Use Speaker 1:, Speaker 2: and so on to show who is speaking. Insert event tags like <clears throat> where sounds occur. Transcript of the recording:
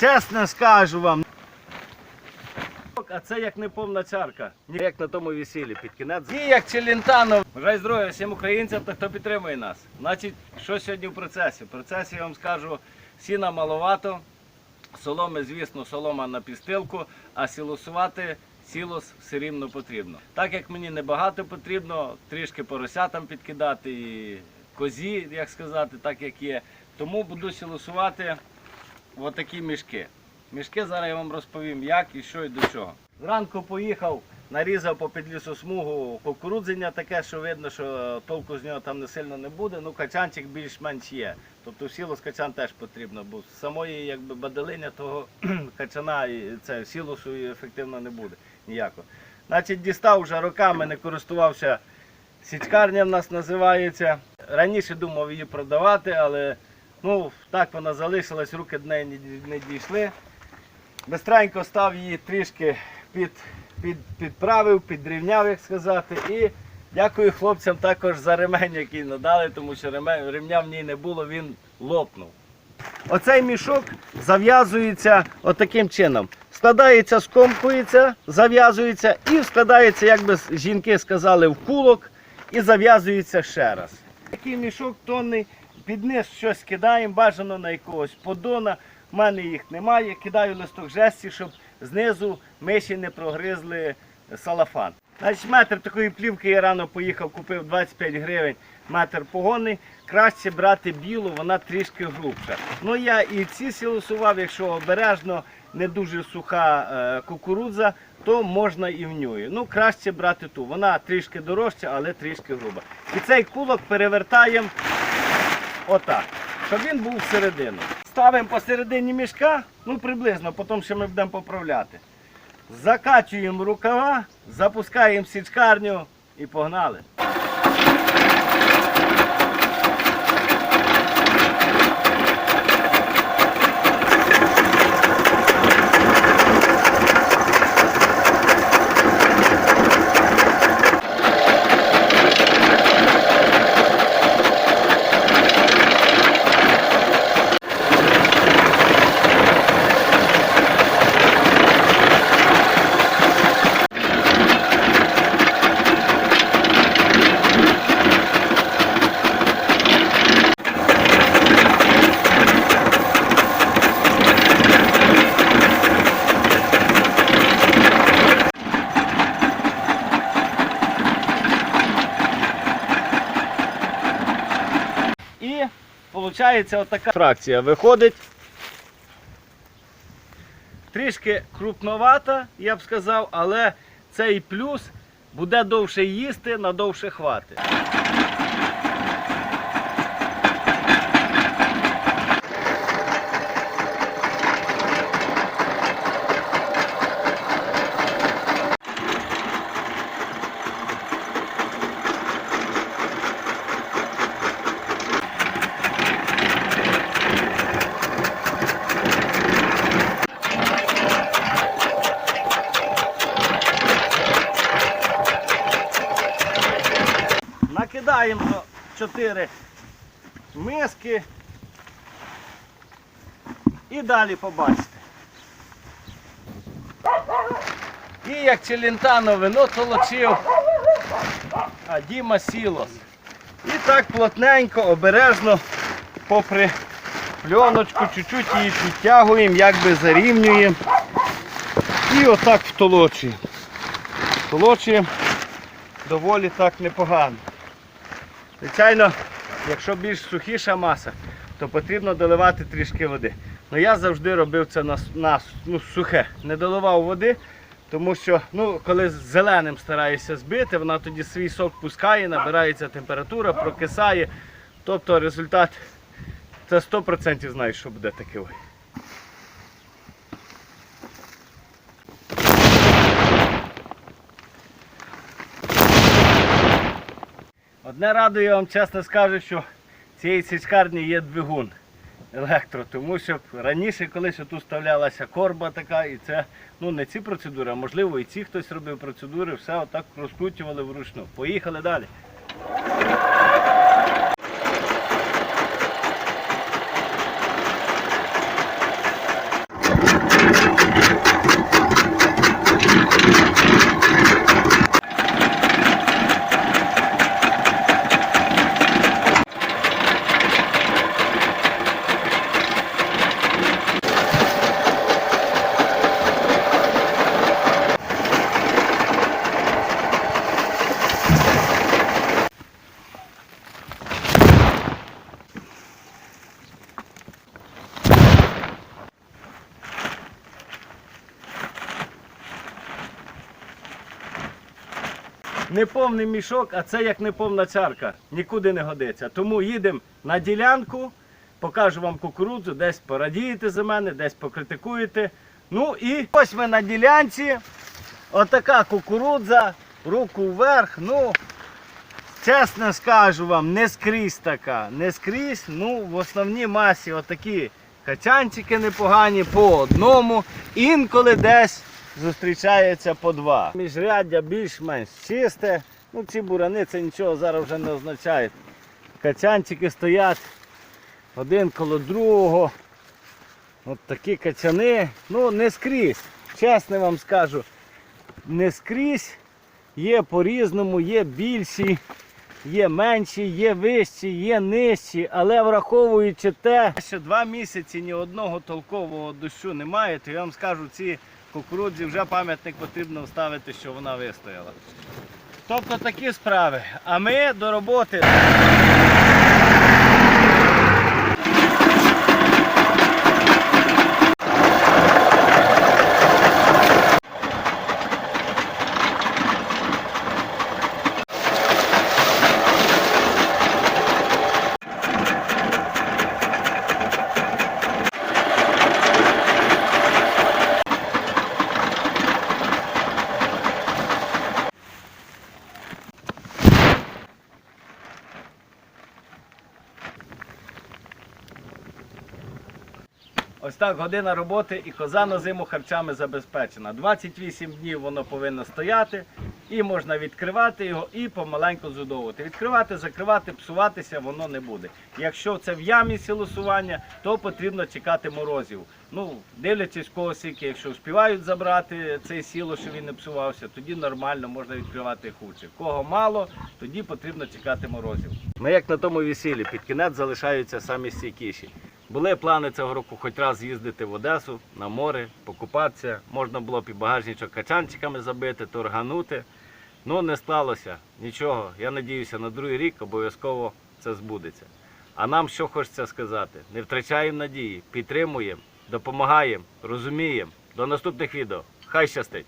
Speaker 1: Чесно скажу вам. А це як не повна чарка, як на тому весіллі під кінець. І як Челентано. Бажаю здоров'я всім українцям та хто підтримує нас. Значить, що сьогодні в процесі? В процесі я вам скажу, сіна маловато, соломи, звісно, солома на пістилку, а сілосувати сілос все рівно потрібно. Так як мені небагато потрібно, трішки поросятам підкидати і козі, як сказати, так як є. Тому буду сілосувати отакі мішки. Мішки зараз я вам розповім, як і що і до чого. Зранку поїхав, нарізав по смугу кукурудзення таке, що видно, що толку з нього там не сильно не буде. Ну, качанчик більш-менш є. Тобто в сілос качан теж потрібно, бо з самої якби, баделиня того <clears throat> качана це сілосу ефективно не буде ніякого. Значить, дістав вже роками, не користувався. Січкарня в нас називається. Раніше думав її продавати, але ну, так вона залишилась, руки до неї не- дійшли. Бистренько став її трішки під, під, підправив, підрівняв, як сказати. І дякую хлопцям також за ремень, який надали, тому що реме- ремня в ній не було, він лопнув. Оцей мішок зав'язується отаким чином. Складається, скомкується, зав'язується і складається, як би жінки сказали, в кулок і зав'язується ще раз. Такий мішок тонний, під низ щось кидаємо, бажано на якогось подона. У мене їх немає. Кидаю листок жесті, щоб знизу миші не прогризли салафан. Значить, метр такої плівки я рано поїхав, купив 25 гривень, метр погонний. Краще брати білу, вона трішки грубша. Ну я і ці сілосував, якщо обережно, не дуже суха е, кукурудза, то можна і в нього. Ну, краще брати ту. Вона трішки дорожча, але трішки груба. І цей кулок перевертаємо отак, щоб він був всередину. Ставимо посередині мішка, ну приблизно, потім ще ми будемо поправляти. Закачуємо рукава, запускаємо січкарню і погнали. І виходить отака фракція. Виходить трішки крупновата, я б сказав, але цей плюс буде довше їсти, надовше хвати. До 4 миски і далі побачите. І як Челентано вино толочив, а Діма сілос. І так плотненько, обережно, попри пленочку, чуть-чуть її підтягуємо, якби зарівнюємо. І отак втолочуємо. Втолочуємо доволі так непогано. Звичайно, якщо більш сухіша маса, то потрібно доливати трішки води. Ну я завжди робив це на, на ну, сухе. Не доливав води, тому що ну, коли зеленим стараєшся збити, вона тоді свій сок пускає, набирається температура, прокисає. Тобто результат це 100% знаєш, що буде таке. Одне радує, я вам чесно скажу, що в цієї січкарні є двигун електро, тому що раніше колись тут вставлялася корба така, і це ну не ці процедури, а можливо і ці хтось робив процедури, все отак розкручували вручну. Поїхали далі. Неповний мішок, а це як неповна чарка. Нікуди не годиться. Тому їдемо на ділянку, покажу вам кукурудзу, десь порадієте за мене, десь покритикуєте. Ну і ось ми на ділянці. Отака кукурудза, руку вверх. Ну, чесно скажу вам, не скрізь така. Не скрізь, ну, в основній масі отакі качанчики непогані по одному. Інколи десь зустрічається по два. Міжряддя більш-менш чисте. Ну, ці бурани це нічого зараз вже не означає. Качанчики стоять один коло другого. От такі качани. Ну, не скрізь. Чесно вам скажу, не скрізь. Є по-різному, є більші, є менші, є вищі, є нижчі, але враховуючи те, що два місяці ні одного толкового дощу немає, то я вам скажу, ці кукурудзі вже пам'ятник потрібно вставити, що вона вистояла. Тобто такі справи. А ми до роботи. Ось так година роботи і коза на зиму харчами забезпечена. 28 днів воно повинно стояти, і можна відкривати його і помаленьку зудовувати. Відкривати, закривати, псуватися воно не буде. Якщо це в ямі сілосування, то потрібно чекати морозів. Ну, дивлячись кого скільки, якщо співають забрати цей сіло, що він не псувався, тоді нормально можна відкривати хуче. Кого мало, тоді потрібно чекати морозів. Ми як на тому весіллі, під кінець залишаються самі стійкіші. Були плани цього року хоч раз з'їздити в Одесу на море, покупатися. Можна було б і багажничок качанчиками забити, торганути. Ну не сталося нічого. Я надіюся, на другий рік обов'язково це збудеться. А нам що хочеться сказати? Не втрачаємо надії, підтримуємо, допомагаємо, розуміємо. До наступних відео. Хай щастить!